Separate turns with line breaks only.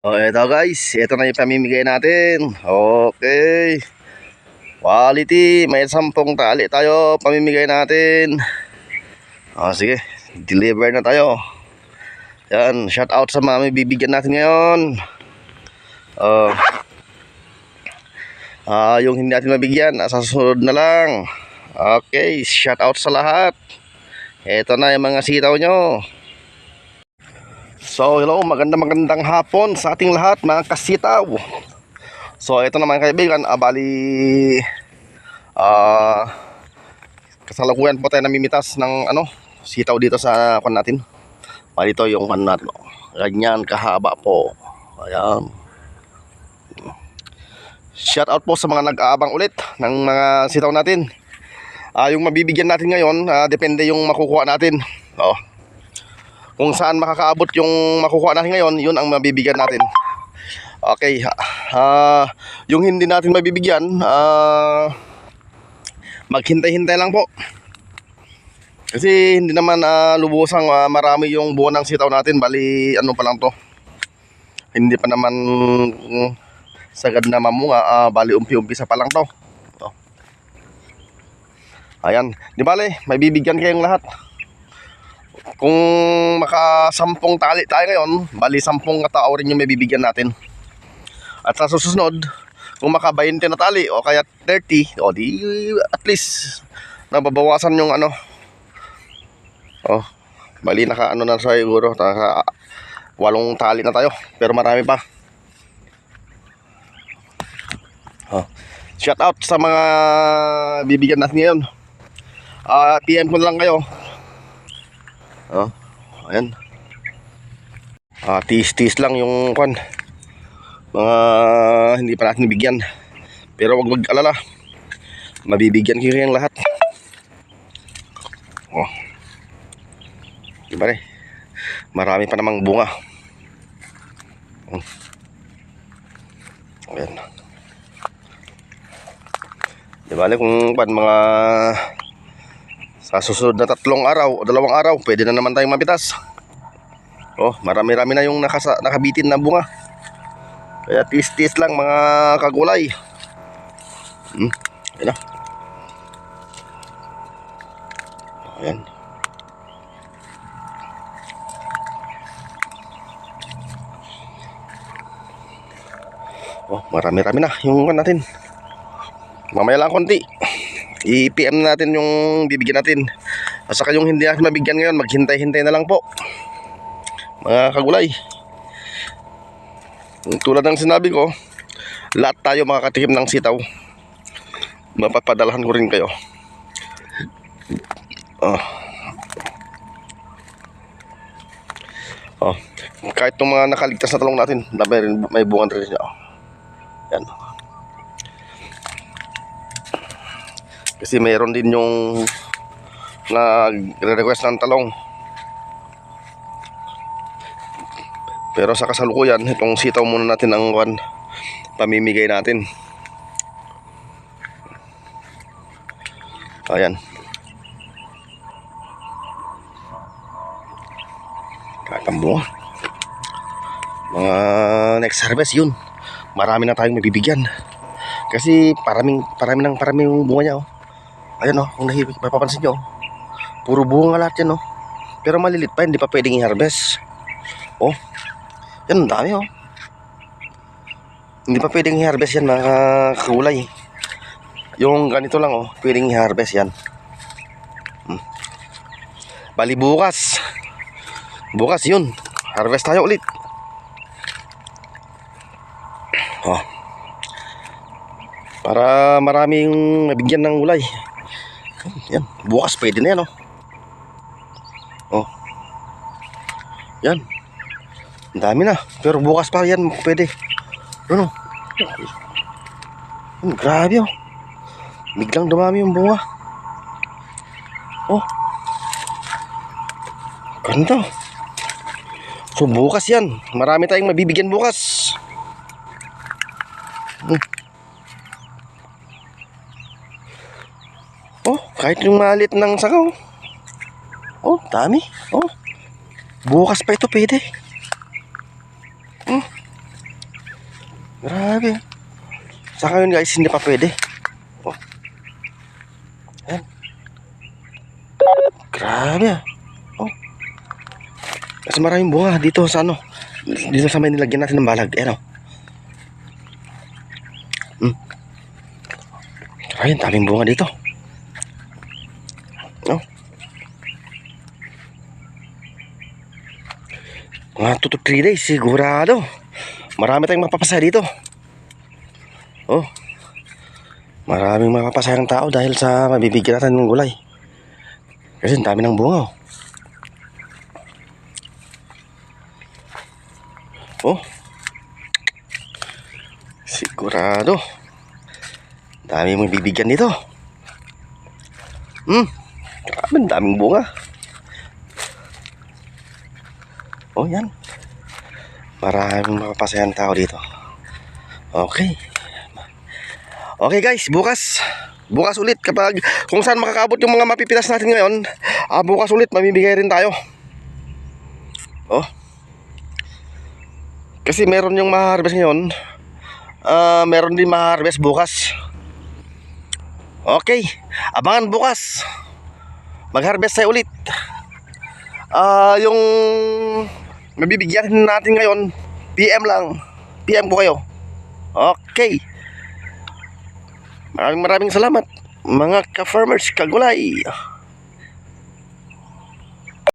Oh, eto guys, ito na yung pamimigay natin. Okay. Quality, may sampung tali tayo, pamimigay natin. Oh, sige, deliver na tayo. Yan, shout out sa mga may bibigyan natin ngayon. Oh. Ah, yung hindi natin mabigyan, nasa susunod na lang. Okay, shout out sa lahat. Ito na yung mga sitaw nyo. So, hello, maganda magandang hapon sa ating lahat mga kasitaw. So, ito naman kaibigan, ah, bali ah kasalukuyan po tayo namimitas ng ano, sitaw dito sa kwan natin. Bali ito yung kwan natin. Ganyan kahaba po. Ayan. Shout out po sa mga nag-aabang ulit ng mga sitaw natin. Ah, yung mabibigyan natin ngayon, ah, depende yung makukuha natin. Oh kung saan makakaabot yung makukuha natin ngayon, yun ang mabibigyan natin. Okay, ah yung hindi natin mabibigyan, ah maghintay-hintay lang po. Kasi hindi naman ah, lubusang ah, marami yung buwan ng sitaw natin, bali ano pa lang to. Hindi pa naman mm, sagad na mamunga, ah, bali umpi-umpisa pa lang to. to. Ayan, di bale, may bibigyan kayong lahat kung makasampung tali tayo ngayon, bali sampung katao rin yung may bibigyan natin. At sa susunod, kung maka 20 na tali o kaya 30, o di at least nababawasan yung ano. Oh, bali naka ano na siguro, naka walong tali na tayo, pero marami pa. Oh. Shout out sa mga bibigyan natin ngayon. Ah, PM ko lang kayo. Oh, ayan. Ah, tis-tis lang yung kwan. Mga hindi pa natin bigyan. Pero wag mag-alala. Mabibigyan ko yung lahat. Oh. Diba rin? Marami pa namang bunga. Oh. Ayan. Diba rin kung pan mga sa susunod na tatlong araw o dalawang araw, pwede na naman tayong mapitas. Oh, marami-rami na yung nakasa, nakabitin na bunga. Kaya tis-tis lang mga kagulay. Hmm, na. Ayan. Oh, marami-rami na yung natin. Mamaya lang konti i-PM natin yung bibigyan natin at saka yung hindi natin mabigyan ngayon maghintay-hintay na lang po mga kagulay tulad ng sinabi ko lahat tayo makakatikim ng sitaw mapapadalahan ko rin kayo oh. Oh. kahit itong mga nakaligtas na talong natin may, may bungan rin siya oh. yan Kasi mayroon din yung nagre-request ng talong. Pero sa kasalukuyan, itong sitaw muna natin ang one, pamimigay natin. Ayan. Kakambunga. Mga next harvest yun. Marami na tayong mabibigyan. Kasi paraming parami ng parami yung bunga niya oh. Ayan o, kung nahibig, mapapansin nyo. Puro bunga lahat yan o. Pero malilit pa, hindi pa pwedeng i-harvest. Oh, yan, ang dami o. Hindi pa pwedeng i-harvest yan mga kakulay. Yung ganito lang o, pwedeng i-harvest yan. Hmm. Bali bukas. Bukas yun. Harvest tayo ulit. Oh. Para maraming mabigyan ng gulay. Yan, bukas pwede na yan, oh. Oh. Yan. Ang dami na. Pero bukas pa yan, pwede. Ano? Hmm, grabe, oh. Biglang dumami yung bunga. Oh. Ganda. So, bukas yan. Marami tayong mabibigyan bukas. Hmm. Oh, kahit yung malit ng sakaw. Oh, dami. Oh. Bukas pa ito pwede. Hmm. Grabe. Sa ngayon guys, hindi pa pwede. Oh. Ayan. Grabe ah. Oh. Kasi maraming bunga dito sa ano. Dito sa may nilagyan natin ng balag. Ayan oh. Hmm. Ayun, daming bunga dito. Mga 2 to 3 days, sigurado. Marami tayong mapapasaya dito. Oh. Maraming mapapasayang tao dahil sa mabibigyan natin ng gulay. Kasi ang dami ng bunga. Oh. oh. Sigurado. Dami mong bibigyan nito. Hmm. Grabe, daming bunga. Oh, yan. Maraming mapapasayang tao dito. Okay. Okay guys, bukas. Bukas ulit kapag kung saan makakabot yung mga mapipitas natin ngayon, ah, bukas ulit mamimigay rin tayo. Oh. Kasi meron yung ma-harvest ngayon. Ah, meron din ma-harvest bukas. Okay, abangan bukas. Mag-harvest tayo ulit. Ah, yung mabibigyan natin ngayon, PM lang. PM ko kayo. Okay. Maraming maraming salamat mga ka-farmers kagulay.